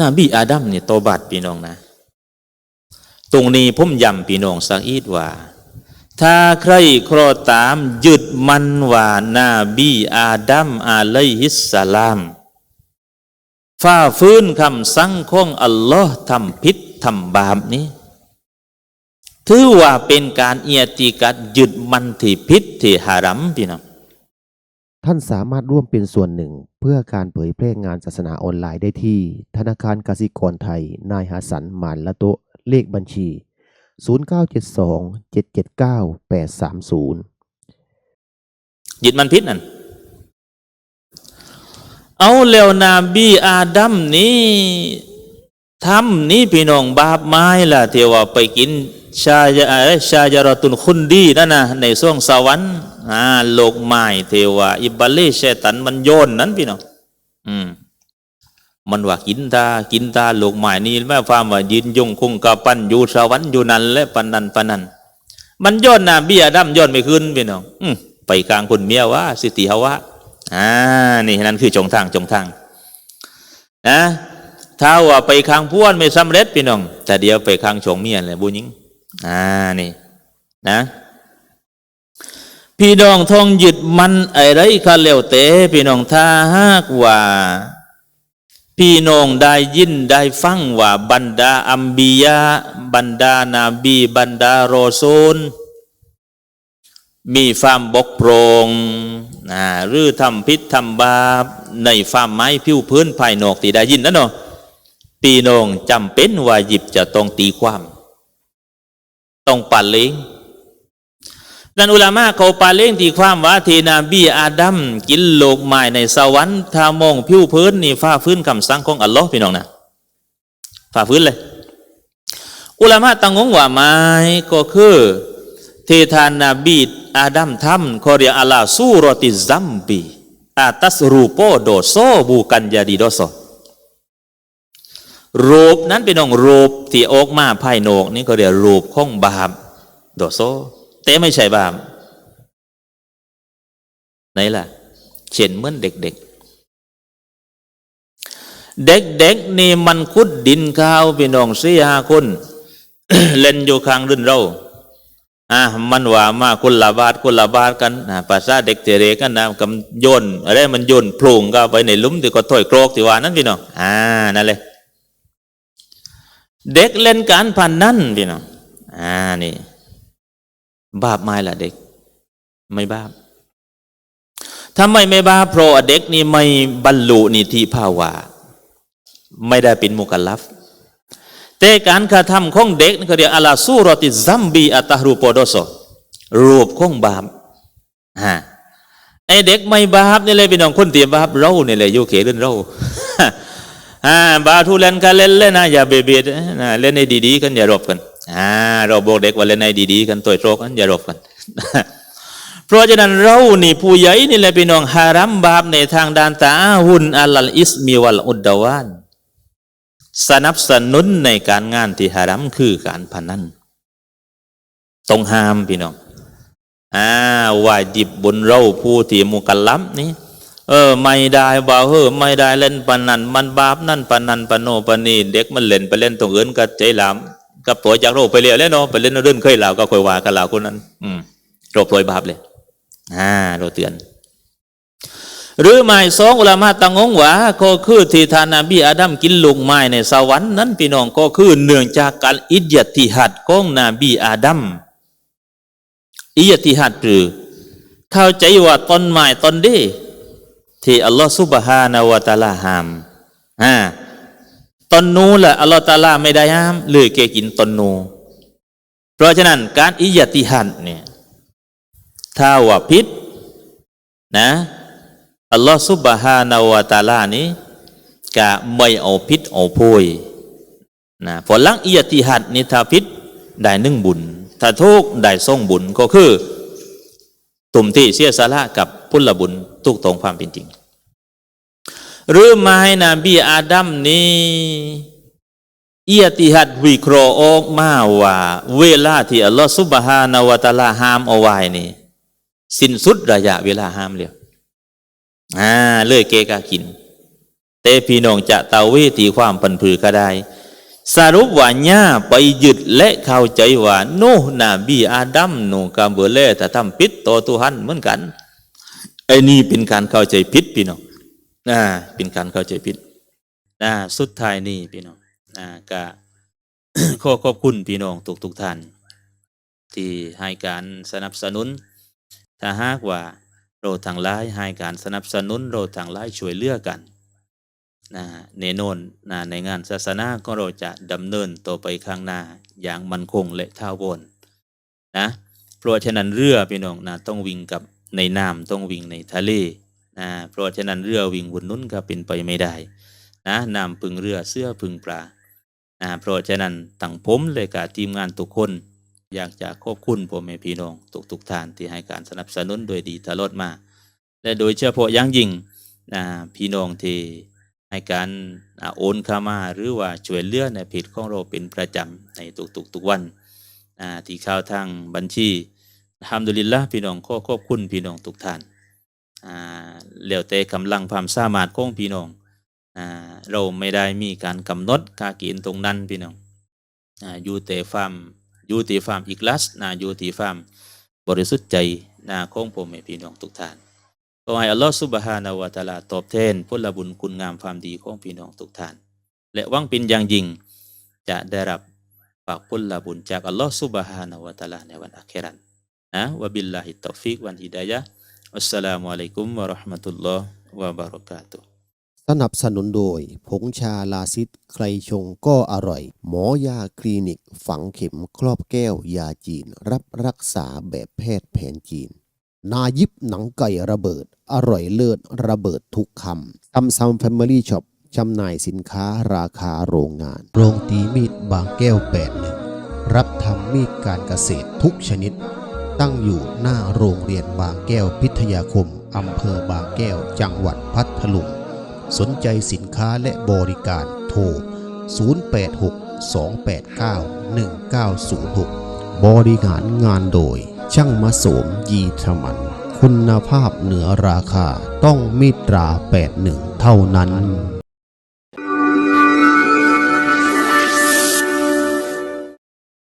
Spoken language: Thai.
นบีอาดัมเนี่ยโตบัดพี่น้องนะ ตรงนี้ผมย้ำพี่น้องสักอีดว่า ถ้าใครครอตามยึดมันว่านาบีอาดัมอาลัยฮิสสลามฝ่าฟื้นคำสั่งของอัลลอฮ์ทำผิดทำบาปนี้ถือว่าเป็นการเอียติกัดยึดมันที่ผิดที่หารัมพี่น้อง ท่านสามารถร่วมเป็นส่วนหนึ่ง เพื่อการเผยแพร่งานศาสนาออนไลน์ได้ที่ ธนาคารกสิกรไทย นายหาสันหมานละโตะเลขบัญชี 0972 779 830 ยึดมันพิษนั่น เอาแล้วนาบีอาดัมนี่ทำนี่พี่น้องบาปไม้ล่ะที่ว่าไปกิน ชายาเอ้ยชายารตุนคุนดีนั่นนะในช่วงสวรรค์อ่าโลกไม้เทวาอิบาเลเชตันมันโยนนั้นพี่น้องอืมมันว่ากินตากินตาโลกไม้นี่แม่ฟามว่ายืนยงคงกะปันอยู่สวรรค์อยู่นั่นและปันนันปันนันมันย้อนนาบีอาดัมย้อนไม่ขึ้นพี่น้องอืมไปกลางคนเมียว่าสิติฮาวะอ่านี่นั่นคือจงทางจงทางนะถ้าว่าไปข้างพวนไม่สำเร็จพี่น้อง แต่เดียวไปข้างชงเมียเลยบุญยิง อ่านี่นะพี่น้องทองยึดมันอะไรก็แล้วแต่พี่น้องถ้าหากว่า พี่น้องได้ยินได้ฟังว่าบรรดาอัมบียะบรรดานาบีบรรดาโรซูลมีความบกพร่องนะหรือทำพิษทำบาปในความไม้ผิวพื้นภายนอกที่ได้ยินนั่นเนาะพี่น้องจำเป็นว่าหยิบจะต้องตีความ ต้องปัดเลงนั่นอุลามะเขาปาเล้งตีความว่าทีนาบีอาดัมกินโลกไม้ในสวรรค์ถ้ามองผิวพื้นนี่ฟ้าฟื้นคำสั่งของอัลลอฮ์พี่น้องนะฟ้าฟื้นเลย อุลามะตั้งงงว่าไม้ก็คือเททานาบีอาดัมทำคอเรียอัลาซูรติซัมบีอาตัสรูโปโดโซบูกันยาดีโดโซ รูปนั้นเป็นองรูปที่ออกมาภายนอกนี่ก็เรียกรูปของบาปโดโซแต่ไม่ใช่บาปไหนล่ะ เช่นเหมือนเด็กๆ เด็กๆนี่มันคุดดินข้าวพี่น้องสี่ห้าคนเล่นอยู่ข้างรื่นเราอะมันว่ามาคนละบาทคนละบาทกันนะภาษาเด็กเตเรกันนะกำโยนอะไรมันโยนพลงก็ไปในลุมที่ก็ถอยโครกที่ว่านั้นพี่น้องอ่านั่นเลย เด็กเล่นการพนนันพี่น้องอ่านี่ บาปไหม่ล่ะเด็ก ไม่บาปทำไมไม่บาปเพราะเด็กนี่ไม่บรรลุนิติภาวะไม่ได้เป็นมุกัลลัฟแต่การกระทำของเด็กนี่เขาเรียกอัลาซูรติซัมบีอัตารูปโดโซรูปของบาปฮะไอเด็กไม่บาปนี่เลยพี่น้องคนเตรียมบาปเราเนี่ยเลยโยเขเรื่องเรา อ่าบาทุเล่นกันเล่นเล่นนะอย่าเบียดเบียดนะเล่นในดีๆกันอย่ารบกันอ่าเราบอกเด็กว่าเล่นในดีๆกันตัวโตกันอย่ารบกัน เพราะฉะนั้นเรานี่ผู้ใหญ่นี่แหละพี่น้องฮารัมบาปในทางด้านตาหุนอัลลอิสมีวัลอุดดาวานสนับสนุนในการงานที่ฮารัมคือการพนันต้องห้ามพี่น้องอ่าวาจิบบนเราผู้ที่มุกัลลัมนี่ เออ ไม่ได้บ่าวเออไม่ได้เล่นปนันมันบาปนั่นปนันปนโนปนนี่เด็กมันเล่นไปเล่นตรงอื่นก็ใจหลามกับตัวจากโรคไปเรียแล้วเนาะไปเล่นเรื่องเคยเหล่าก็คอยว่ากันเหล่าคนนั้น อืมโรคปล่อยบาปเลยอ่าเราเตือน หรือหมายสองอุลามาตังงงว่าก็คือที่ทานาบีอาดัมกินลูกไม้ในสวรรค์นั้นพี่น้องก็คือเนื่องจากการอิจยติหัดของนบีอาดัมอิจยติหัดหรือ เข้าใจว่าต้นไม้ต้นดี ที่อัลลอฮฺซุบฮานาวะตะลาห้ามอ่าตอนนู้นแหละอัลลอฮฺตะลาไม่ได้ห้ามเลยแกกินตอนนู เพราะฉะนั้นการอิยติหันเนี่ยถ้าว่าพิษนะอัลลอฮฺซุบฮานาวะตะลานี้กะไม่เอาพิษเอาโพยนะพอลังอิยติหัดนี่ถ้าพิษได้นึ่งบุญ ถ้าทุกได้ส่งบุญก็คือ ตุ่มที่เสียสละกับพุทธบุญทุกตรงความเป็นจริง หรือไม้นบีอาดัมนี้เอียติหัดวิเคราะห์ออกมาว่า เวลาที่อัลลอฮฺซุบฮานาวะตะลาห้ามเอาไว้นี่สิ้นสุดระยะเวลาห้ามเลยอ่าเลยเกกากินแต่พี่น้องจะเตาเวตีความพันผือก็ได้สรุปว่าญาไปยึดและเข้าใจว่าโนนาบีอาดัมโนกาเบเล่แต่ทำผิดต่อตุหันเหมือนกันไอ้นี่เป็นการเข้าใจผิดพี่น้อง นะเป็นการเข้าใจผิดนะสุดท้ายนี่พี่น้องนะก็ขอขอบคุณพี่น้องทุกทุกท่าน ที่ให้การสนับสนุน ถ้าหากว่าเราทางไลายให้การสนับสนุนเราทางไลายช่วยเหลือกันนะแน่นนนะในงานศาสนาก็เราจะดำเนินต่อไปข้างหน้าอย่างมั่นคงและท่าวรนะเพราะฉะนั้นเรือพี่น้องนะต้องวิ่งกับในน้ำต้องวิ่งในทะเล นะเพราะฉะนั้นเรือวิ่งบนนู้นก็เป็นไปไม่ได้นะน้ำพึ่งเรือเสื้อพึ่งปลานะเพราะฉะนั้นตั้งผมเลยกับทีมงานทุกคน อยากจะขอบคุณพ่อแม่พี่น้องทุกทุกท่านที่ให้การสนับสนุนโดยดีตลอดมา และโดยเฉพาะอย่างยิ่งนะพี่น้องที่ให้การโอนเข้ามาหรือว่าช่วยเหลือในเพจของเราเป็นประจำในทุกๆทุกวันที่เข้าทางบัญชีทำดุลิลละพี่น้องขอขอบคุณพี่น้องทุกท่าน อ่าแล้วแต่กำลังความสามารถของพี่น้องอ่าเราไม่ได้มีการกำหนดกากณฑ์ตรงนั้นพี่น้องอ่าอยู่แต่ฟาร์มอยู่ที่ฟาร์มอีกลัสนะอยู่ที่ฟาร์มบริสุทธิ์ใจนะของผมพี่น้องทุกท่านขอให้อัลลอฮฺซุบฮานาวะตะอาลาตอบแทนผลบุญคุณงามความดีของพี่น้องทุกท่าน และวังเป็นอย่างยิ่งจะได้รับฝากผลบุญจากอัลลอฮฺซุบฮานาวะตะอาลาในวันอาคิรันนะวะบิลลาฮิตตอฟิกวันฮิดายะ ฮ์อัสสลามุอะลัยกุมวะเราะห์มะตุลลอฮ์วะบารอกาตุฮ์สนับสนุนโดย ผงชาลาซิดใครชงก็อร่อย หมอยาคลินิก ฝังเข็มครอบแก้วยาจีน รับรักษาแบบแพทย์แผนจีน นายิบหนังไก่ระเบิด อร่อยเลิศระเบิดทุกคำซัมซัมแฟมิลี่ช็อปจำหน่ายสินค้าราคาโรงงาน โรงตีมีดบางแก้วแปดหนึ่งรับทำมีดการเกษตรทุกชนิด ตั้งอยู่หน้าโรงเรียนบางแก้วพิทยาคม อำเภอบางแก้ว จังหวัดพัทลุง สนใจสินค้าและบริการโทร 0862891906 บริหารงานโดย ช่างมาโสมยีทมัน คุณภาพเหนือราคาต้องมิตรา 81 เท่านั้น